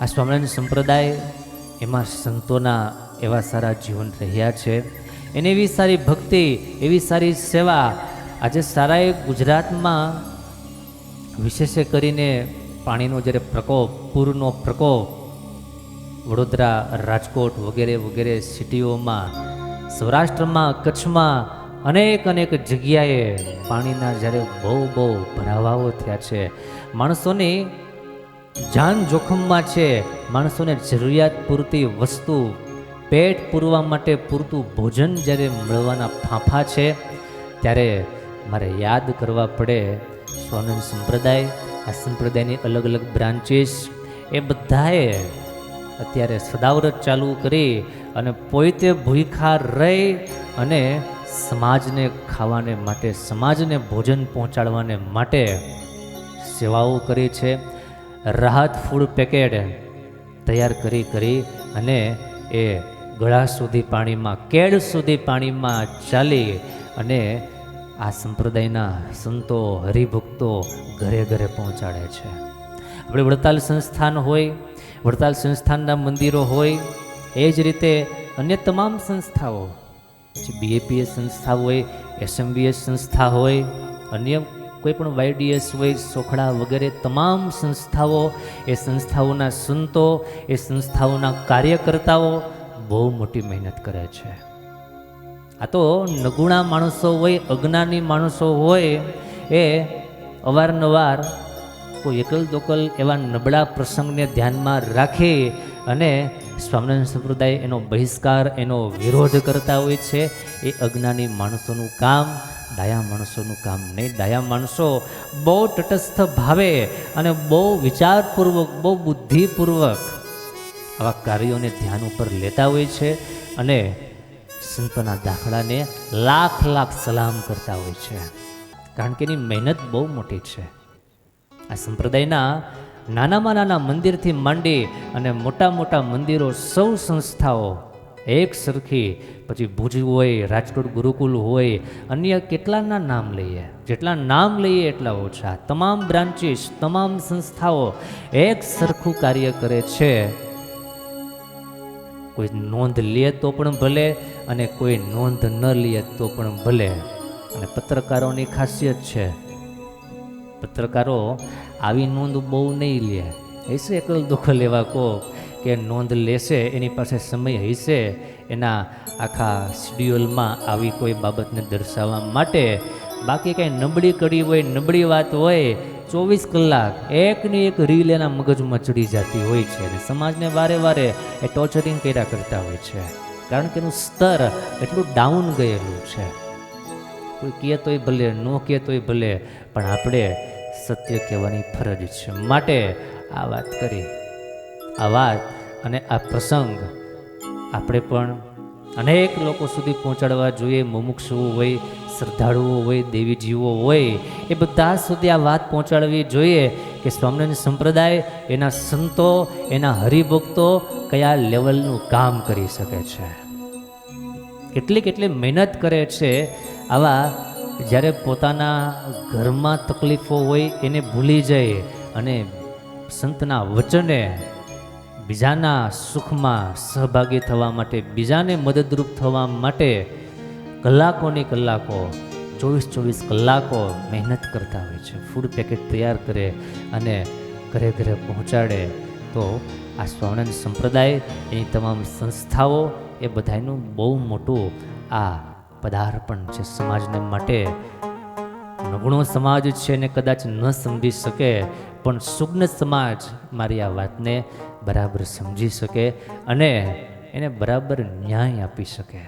આ સ્વામિનારાયણ સંપ્રદાય એમાં સંતોના એવા સારા જીવન રહ્યા છે. એની એવી સારી ભક્તિ, એવી સારી સેવા આજે સારાએ ગુજરાતમાં વિશેષે કરીને પાણીનો જ્યારે પ્રકોપ, પૂરનો પ્રકોપ, વડોદરા, રાજકોટ વગેરે વગેરે સિટીઓમાં, સૌરાષ્ટ્રમાં, કચ્છમાં અનેક અનેક જગ્યાએ પાણીના જ્યારે બહુ બહુ ભરાવાઓ થયા છે. માણસોની જાન જોખમમાં છે. માણસોને જરૂરિયાત પૂરતી વસ્તુ, પેટ પૂરવા માટે પૂરતું ભોજન જ્યારે મળવાના ફાંફા છે, ત્યારે મારે યાદ કરવા પડે સ્વાનંદ સંપ્રદાય, આ સંપ્રદાયની અલગ અલગ બ્રાન્ચીસ એ બધાએ અત્યારે સદાવ્રત ચાલુ કરી અને પોતે ભૂખા રહી અને સમાજને ખાવાને માટે, સમાજને ભોજન પહોંચાડવાને માટે સેવાઓ કરી છે. રાહત ફૂડ પેકેટ તૈયાર કરી કરી અને એ ગળા સુધી પાણીમાં કેડ સુધી પાણીમાં ચાલી અને આ સંપ્રદાયના સંતો, હરિભક્તો ઘરે ઘરે પહોંચાડે છે. આપણે વડતાલ સંસ્થાન હોય, વડતાલ સંસ્થાનના મંદિરો હોય, એ જ રીતે અન્ય તમામ સંસ્થાઓ પછી બીએપીએસ સંસ્થા હોય એસએમબીએસ સંસ્થા હોય, અન્ય કોઈ પણ વાયડીએસ હોય સોખડા વગેરે તમામ સંસ્થાઓ, એ સંસ્થાઓના સંતો, એ સંસ્થાઓના કાર્યકર્તાઓ બહુ મોટી મહેનત કરે છે. આ તો નગુણા માણસો હોય, અજ્ઞાની માણસો હોય, એ અવારનવાર કોઈ એકલ દોકલ એવા નબળા પ્રસંગને ધ્યાનમાં રાખી અને સ્વામિનારાયણ સંપ્રદાય એનો બહિષ્કાર, એનો વિરોધ કરતા હોય છે. એ અજ્ઞાની માણસોનું કામ ડાયા માણસોનું કામ નહીં. ડાયા માણસો બહુ તટસ્થ ભાવે અને બહુ વિચારપૂર્વક, બહુ બુદ્ધિપૂર્વક આવા કાર્યોને ધ્યાન ઉપર લેતા હોય છે અને સંતના દાખલાને લાખ લાખ સલામ કરતા હોય છે. કારણ કે એની મહેનત બહુ મોટી છે. આ સંપ્રદાયના નાનામાં નાના મંદિરથી માંડી અને મોટા મોટા મંદિરો, સૌ સંસ્થાઓ એક સરખી, પછી ભુજ હોય, રાજકોટ ગુરુકુલ હોય, અન્ય કેટલાના નામ લઈએ? જેટલા નામ લઈએ એટલા ઓછા. તમામ બ્રાન્ચીસ તમામ સંસ્થાઓ એક સરખું કાર્ય કરે છે. કોઈ નોંધ લે તો પણ ભલે અને કોઈ નોંધ ન લે તો પણ ભલે. અને પત્રકારોની ખાસિયત છે. પત્રકારો આવી નોંધ બહુ નહીં લે. એસે એકલ દુઃખ લેવા કહો કે નોંધ લેશે, એની પાસે સમય હશે, એના આખા શિડ્યુલમાં આવી કોઈ બાબતને દર્શાવવા માટે. બાકી કાંઈ નબળી કડી હોય, નબળી વાત હોય, ચોવીસ કલાક એકની એક રીલ એના મગજમાં ચડી જતી હોય છે અને સમાજને વારે વારે એ ટોર્ચરિંગ કર્યા કરતા હોય છે. કારણ કે એનું સ્તર એટલું ડાઉન ગયેલું છે. કોઈ કહે તોય ભલે, ન કહે તોય ભલે, પણ આપણે સત્ય કહેવાની ફરજ છે. માટે આ વાત કરી. આ વાત અને આ પ્રસંગ આપણે પણ અનેક લોકો સુધી પહોંચાડવા જોઈએ. મુમુક્ષુઓ હોય, શ્રદ્ધાળુઓ હોય દેવીજીવો હોય, એ બધા સુધી આ વાત પહોંચાડવી જોઈએ કે સ્વામિનારાયણ સંપ્રદાય એના સંતો, એના હરિભક્તો કયા લેવલનું કામ કરી શકે છે. કેટલી કેટલી મહેનત કરે છે. આવા જ્યારે પોતાના ઘરમાં તકલીફો હોય એને ભૂલી જાય અને સંતના વચને બીજાના સુખમાં સહભાગી થવા માટે, બીજાને મદદરૂપ થવા માટે કલાકોની કલાકો ચોવીસ ચોવીસ કલાકો મહેનત કરતા હોય છે. ફૂડ પેકેટ તૈયાર કરે અને ઘરે ઘરે પહોંચાડે તો આ સ્વામિનારાયણ સંપ્રદાય, એની તમામ સંસ્થાઓ, એ બધાનું બહુ મોટું આ પદાર્પણ છે સમાજને માટે. નગણો સમાજ છે ને કદાચ ન સમજી શકે, પણ સુગ્ન સમાજ મારી આ વાતને બરાબર સમજી શકે અને એને બરાબર ન્યાય આપી શકે.